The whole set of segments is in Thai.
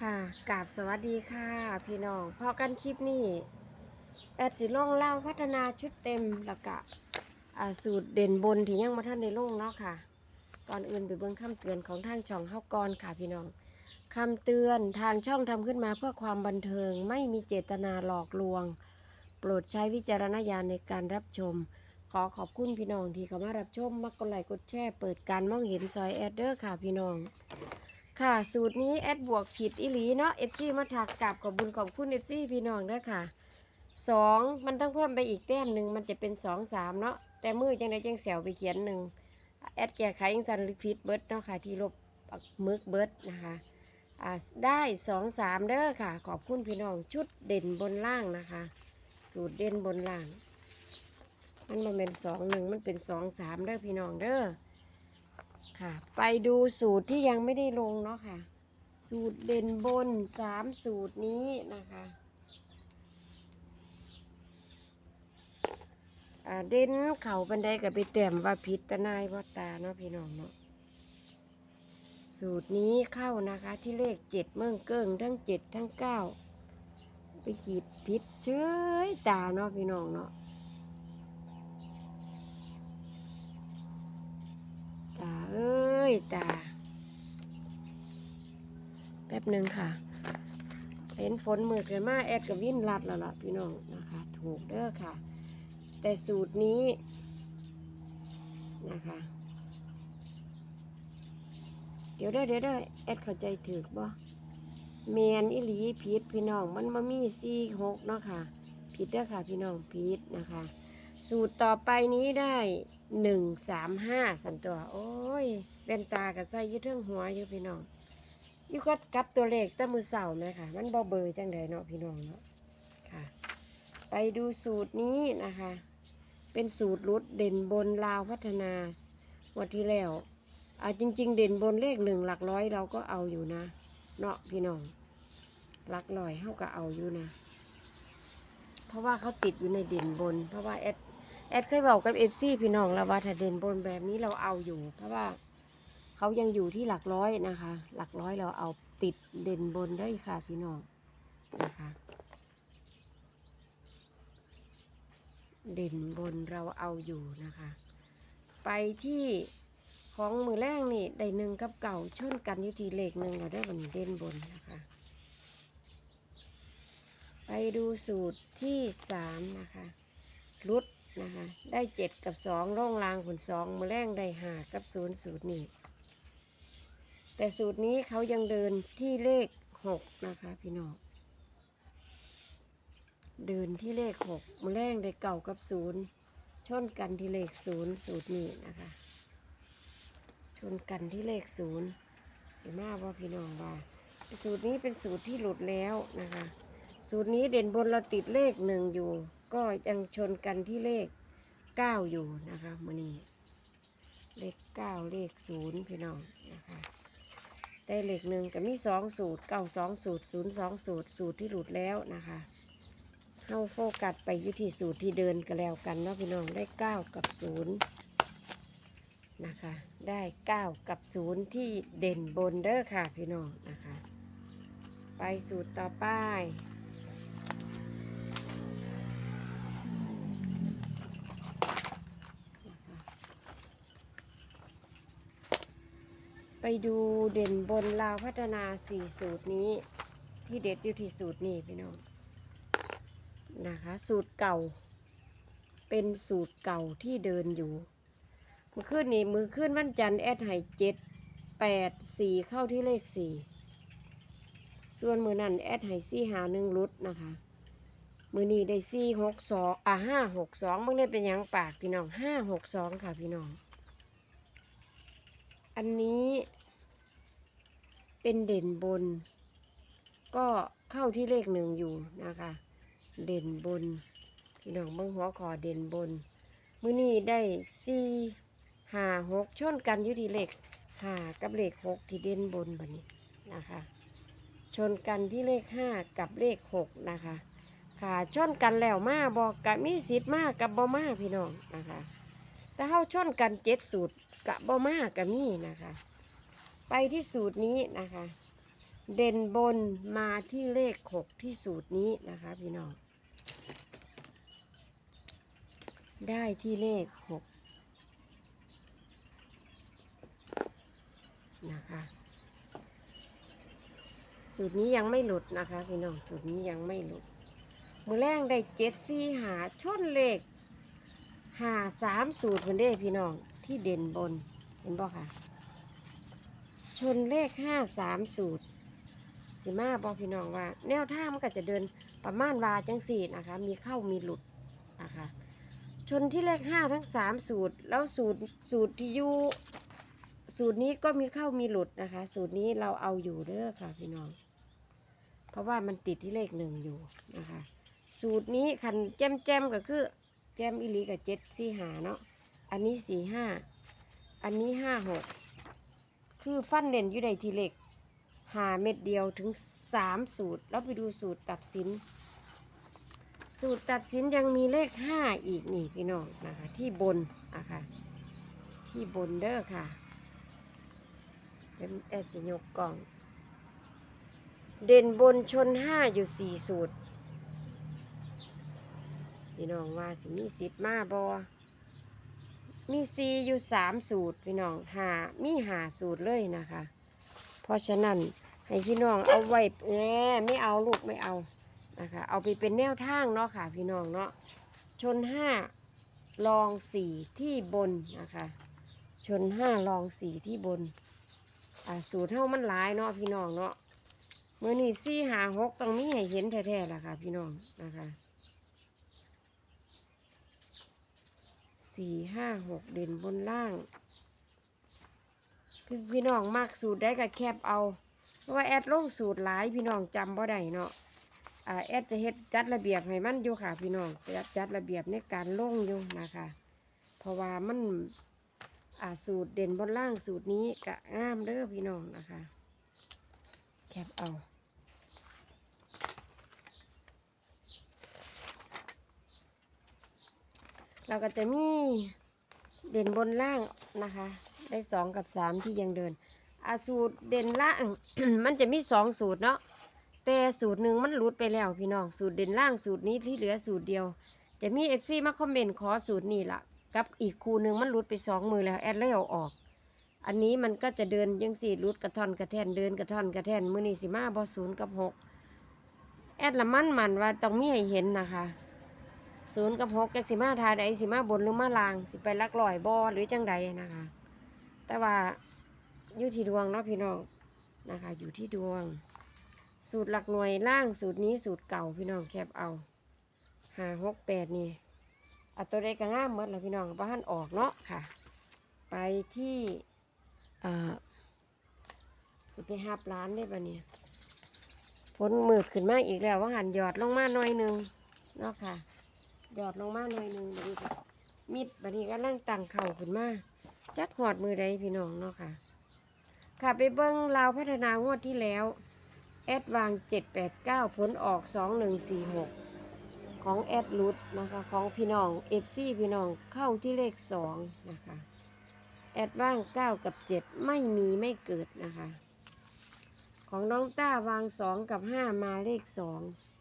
ค่ะกราบสวัสดีค่ะ พี่น้องพอกันคลิปนี้แอดสิลงเล่าพัฒนาชุดเต็มแล้วก็สูตรเด่นบนที่ยังมาท่านในลงเนาะค่ะ ก่อนอื่นไปเบิ่งคำเตือนของทางช่องเฮาก่อนค่ะพี่น้องคำเตือนทางช่องทำขึ้นมาเพื่อความบันเทิงไม่มีเจตนาหลอกลวง โปรดใช้วิจารณญาณในการรับชม ขอขอบคุณพี่น้องที่เข้ามารับชมมักกดไลค์กดแชร์เปิดการมองเห็นซอยแอดเดอร์ค่ะพี่น้อง ค่ะ สูตรนี้แอดบวกผิดอีหลีเนาะเอฟซีมาถักกลับขอบบุญขอบคุณเอฟซีพี่น้องด้อค่ะสองมันต้องเพิ่มไปอีกแต้มหนึ่งมันจะเป็นสองสามเนาะแต่มือจังได้จังแสวไปเขียนหนึ่งแอดแก้ไขยังสันลิฟิตเบิร์ดเนาะค่ะ ที่ลบมึกเบิร์ดนะคะได้สองสามเด้อค่ะ ขอบคุณพี่น้องชุดเด่นบนล่างนะคะ สูตรเด่นบนล่าง มันมาเป็นสองหนึ่งมันเป็นสองสามเด้อพี่น้องเด้อ ค่ะ ไปดูสูตรที่ยังไม่ได้ลงเนาะค่ะ สูตรเด่นบนสามสูตรนี้นะคะเด่นเข่าบันไดกับไปเต็มว่าพิษตะนายว่าตาเนาะพี่น้องเนาะสูตรนี้เข้านะคะที่เลขเจ็ดเมืองเกิ้งทั้งเจ็ดทั้งเก้าไปขีดพิษเฉยตาเนาะพี่น้องเนาะ ตาเอ้ยตา แป๊บหนึ่งค่ะ เห็นฝนมืดกันมาแอดกับวินรัดแล้วล่ะพี่น้องนะคะ ถูกเด้อค่ะ แต่สูตรนี้นะคะ เดี๋ยวได้อเดี๋ยวได้อแอดเข้าใจถือบ่เมียนอิหลีผิดพี่น้องมันมามีสี่หกเนาะค่ะผิดเด้อค่ะพี่น้องผิดนะคะ สูตรต่อไปนี้ได้ หนึ่งสามห้าสันตัว โอ้ยเวนตากับใส่ยึดเทิงหัวอยู่พี่น้องอยู่ก็กับตัวเลขตั้มือเสาไหมค่ะ มันเบ่เบอร์จังใดเนาะพี่น้องเนาะค่ะ ไปดูสูตรนี้นะคะ เป็นสูตรรุดเด่นบนลาวพัฒนาวันที่แล้วอ่าจริง ๆ เด่นบนเลขหนึ่งหลักร้อยเราก็เอาอยู่นะเนาะพี่น้องหลักร้อยเขาก็เอาอยู่นะ เพราะว่าเขาติดอยู่ในเด่นบน เพราะว่าแอด แอดเคยบอกกับเอฟซีพี่น้องแล้วว่าถ้าเด่นบนแบบนี้เราเอาอยู่ เพราะว่าเขายังอยู่ที่หลักร้อยนะคะ หลักร้อยเราเอาติดเด่นบนได้ค่ะพี่น้องนะคะเด่นบนเราเอาอยู่นะคะ ไปที่ของมือแรกนี่ได้หนึ่งกับเก่าชนกันอยู่ที่เลขหนึ่งเราได้บนเด่นบนนะคะ ไปดูสูตรที่สามนะคะรุด นะคะได้เจ็ดกับสองร่องรางผลสองมือแรงได้หากับศูนย์สูตรนี้ แต่สูตรนี้เขายังเดินที่เลขหกนะคะพี่น้องเดินที่เลขหกมือแรงได้เก่ากับศูนย์ชนกันที่เลขศูนย์สูตรนี้นะคะ ชนกันที่เลขศูนย์สิมาว่าพี่น้องว่า สูตรนี้เป็นสูตรที่หลุดแล้วนะคะ สูตรนี้เด่นบนเราติดเลขหนึ่งอยู่ ก็ยังชนกันที่เลขเก้าอยู่นะคะมือนี้เลขเก้าเลขศูนย์พี่น้องนะคะแต่เลขหนึ่งก็มีสองสูตรเก้าสองสูตรศูนย์สองสูตรสูตรที่หลุดแล้วนะคะเข้าโฟกัสไปอยุที่สูตรที่เดินกันแล้วกันเนาะพี่น้องได้เก้ากับศูนย์นะคะได้เก้ากับศูนย์ที่เด่นบนเด้อค่ะพี่น้องนะคะ ไปสูตรต่อไป ดูเด่นบนลาวพัฒนาสี่สูตรนี้ ที่เด็ดอยู่ที่สูตรนี้พี่น้องนะคะ สูตรเก่า เป็นสูตรเก่าที่เดินอยู่ มือขึ้นนี่มือขึ้นวันจันทร์แอดไห้เจ็ดแปดสี่เข้าที่เลขสี่ส่วนมือนั่นแอดไห้สี่หาหนึ่งรุดนะคะ มือนี้ได้สี่หกสองอะห้าหกสองมึงได้เป็นยังปากพี่น้องห้าหกสองค่ะพี่น้อง อันนี้เป็นเด่นบน ก็เข้าที่เลขหนึ่งอยู่นะคะ เด่นบนพี่น้องเบิ้งหัวคอเด่นบน มื้อนี้ได้สี่ห้าหกชนกันอยู่ที่เลขห้ากับเลขหกที่เด่นบนบัดนี้นะคะ ชนกันที่เลขห้ากับเลขหกนะคะค่ะชนกันแล้วมาบอกกะมีสิทธิ์มากกับบ่มาพี่น้องนะคะแต่เฮาชนกันเจ็ดสูตร กะบ่มากกะมีนะคะ ไปที่สูตรนี้นะคะ เด่นบนมาที่เลขหกที่สูตรนี้นะคะพี่น้องได้ที่เลขหกนะคะสูตรนี้ยังไม่หลุดนะคะพี่น้องสูตรนี้ยังไม่หลุดมือแรงได้เจ็ดสี่หาชนเลขหาสามสูตรมันได้พี่น้อง ที่เด่นบน เห็นบ่ค่ะ ชนเลขห้าสามสูตรสิมาบอกพี่น้องว่า แนวทางมันก็จะเดินประมาณวาจังสี่นะคะ มีเข้ามีหลุดนะคะ ชนที่เลขห้าทั้งสามสูตร แล้วสูตรสูตรที่อยู่สูตรนี้ก็มีเข้ามีหลุดนะคะ สูตรนี้เราเอาอยู่เด้อค่ะพี่น้อง เพราะว่ามันติดที่เลขหนึ่งอยู่นะคะ สูตรนี้คันแจมแจมก็คือ แจมอิลีกับเจ็ดสี่หาเนาะ อันนี้สี่ห้า อันนี้ห้าหก คือฟันเด่นอยู่ในทีเลขหาเม็ดเดียวถึงสามสูตร แล้วไปดูสูตรตัดสิน สูตรตัดสินยังมีเลขห้าอีกนี่พี่น้องนะคะ ที่บนนะคะที่บนเด้อค่ะเดี๋ยวแอดจะยกกล่อง เด่นบนชนห้าอยู่สี่สูตร พี่น้องว่าสิมีสิทธิ์มาบอ มีซีอยู่สามสูตรพี่น้องหามีหาสูตรเลยนะคะ เพราะฉะนั้นให้พี่น้องเอาไว้แหมไม่เอาลูกไม่เอานะคะ เอาไปเป็นแนวทางเนาะค่ะ พี่น้องเนาะชนห้าลองสี่ที่บนนะคะ ชนห้าลองสี่ที่บนสูตรเท่ามันหลายเนาะพี่น้องเนาะเมื่อนี้สี่หาหกต้องมีให้เห็นแท้ๆล่ะค่ะ พี่น้องนะคะ สี่ห้าหกเด่นบนล่าง พี่พี่น้องมากสูตรได้กับแคบเอา เพราะว่าแอดลงสูตรหลายพี่น้องจำบ่ได้เนาะอ่าแอดจะเฮ็ดจัดระเบียบให้มันอยู่ค่ะ พี่น้องจัดจัดระเบียบในการลงอยู่นะคะ เพราะว่ามันอ่าสูตรเด่นบนล่างสูตรนี้กะงามเด้อพี่น้องนะคะ แคบเอา เราก็จะมีเด่นบนล่างนะคะ ได้สองกับสามที่ยังเดินอาสูตรเด่นล่าง มันจะมีสองสูตรเนาะแต่สูตรหนึ่งมันหลุดไปแล้วพี่น้องสูตรเด่นล่างสูตรนี้ที่เหลือสูตรเดียว จะมีเอฟซีมาคอมเมนต์ขอสูตรนี้ละกับอีกคูหนึ่งมันหลุดไปสองมือแล้วแอดเลยเอาออก อันนี้มันก็จะเดินยังสี่หลุดกระท่อนกระแทนเดินกระท่อนกระแทนมือนี่สิมาบอศูนย์กับหกแอดละมั่นมันว่าต้องมีให้เห็นนะคะ ศูนย์กับหกแกสิมาทาใดสิมาบนหรือมาลาง สิไปลักลอยบอหรือจังใดนะคะ แต่ว่าอยู่ที่ดวงเนาะพี่น้องนะคะ อยู่ที่ดวง สูตรหลักหน่วยล่างสูตรนี้สูตรเก่าพี่น้องแคบเอาหาหกแปดนี่อัตัวใดก็ง่ามมดแล้วพี่น้องบ้านออกเนาะค่ะ ไปที่เอ่อสิไปหับร้านได้ปะเนี่ยฝนมืดขึ้นมาอีกแล้วว่าหันหยอดลงมาหน่อยนึงเนาะค่ะ หยอดลงมาหน่อยหนึงบัดนี้ก็มิดบัดนี้ก็นั่งตั้งเข่าขึ้นมาจักหอดมือใดพี่น้องเนาะค่ะ ค่ะไปเบิ้งลาวพัฒนางวดที่แล้ว แอดวาง 789 ผลออก 2146 ของแอดลุดนะคะ ของพี่น้องเอฟซีพี่น้องเข้าที่เลข 2 นะคะ แอดว่าง 9 กับ 7 ไม่มีไม่เกิดนะคะ ของน้องต้าวาง 2 กับ 5 มาเลข 2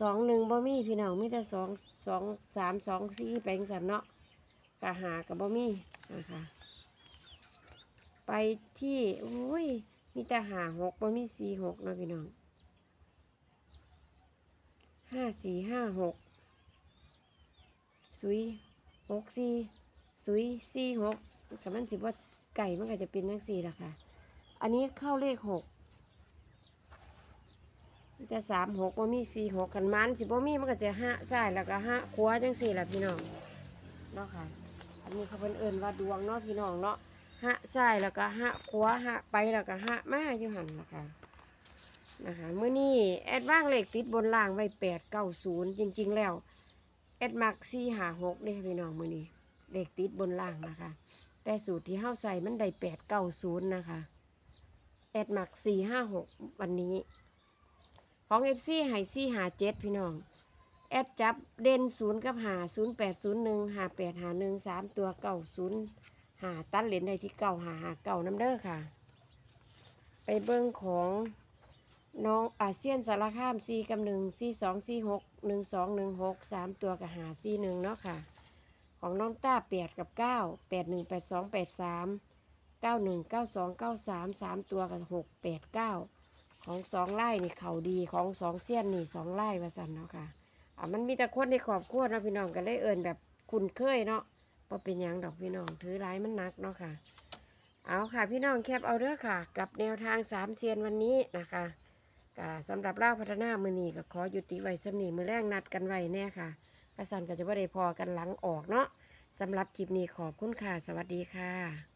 สองหนึ่งบ่มีพี่น้องมีแต่สองสองสามสองสี่แปลงสันเนาะกะหากับบ่มีนะคะไปที่อุ้ยมีแต่หาหกบ่มีสี่หกเนาะพี่น้องห้าสี่ห้าหกสุยหกสี่สุยสี่หกแต่มันสิว่าไก่มันก็จะเป็นนังสี่ละค่ะ อันนี้เข้าเลขหก จะสามหกว่ามีสี่หกกันมันสิบ่มีมันก็จะห้าซ้ายแล้วก็ห้าขวาจังสี่แหละพี่น้องเนาะค่ะ อันนี้เขาเป็นเอิญว่าดวงเนาะพี่น้องเนาะห้าซ้ายแล้วก็ห้าขวาห้าไปแล้วก็ห้ามาอยู่หันละคะนะคะเมื่อนี้แอดว่างเลขติดบนล่างไว้แปดเก้าศูนย์จริง ๆ แล้วแอดมักสี่หาหกเลยพี่น้องเมื่อนี้เลขติดบนล่างนะคะ แต่สูตรที่เฮาใส่มันได้แปดเก้าศูนย์นะคะแอดมักสี่ห้าหกวันนี้ ของเอฟซีไฮซี่หาเจ็ดพี่น้อง แอดจับเด่นศูนย์กับหาศูนย์แปดศูนย์หนึ่งหาแปดหาหนึ่งสามตัวเก่าศูนย์หาตัดเหรียญได้ที่เก่าหาหาเก่าน้ำเด้อค่ะ ไปเบิ้งของน้องอาเซียนสารคามซีกับหนึ่งซีสองซีหกหนึ่งสองหนึ่งหกสามตัวกับหาซีหนึ่งเนาะค่ะ ของน้องต้าแปดกับเก้าแปดหนึ่งแปดสองแปดสามเก้าหนึ่งเก้าสองเก้าสามสามตัวกับหกแปดเก้า ของสองไล่นี่เขาดีของสองเซียนนี่สองไล่ว่าสันเนาะค่ะอะมันมีแต่คนในขอบครัวเนาะพี่น้องก็เลยเอินแบบคุ้นเคยเนาะพอเป็นยังดอกพี่น้องถือร้ายมันหนักเนาะค่ะ เอาค่ะพี่น้องแคปเอาเด้อค่ะ กับแนวทางสามเซียนวันนี้นะคะก็สำหรับเล่าพัฒนามือนีก็ขอยุติไว้สำนีมือแรกนัดกันไว้แน่ค่ะกระสันก็จะว่าได้พอกันหลังออกเนาะสำหรับคลิปนี้ขอบคุณค่ะ สวัสดีค่ะ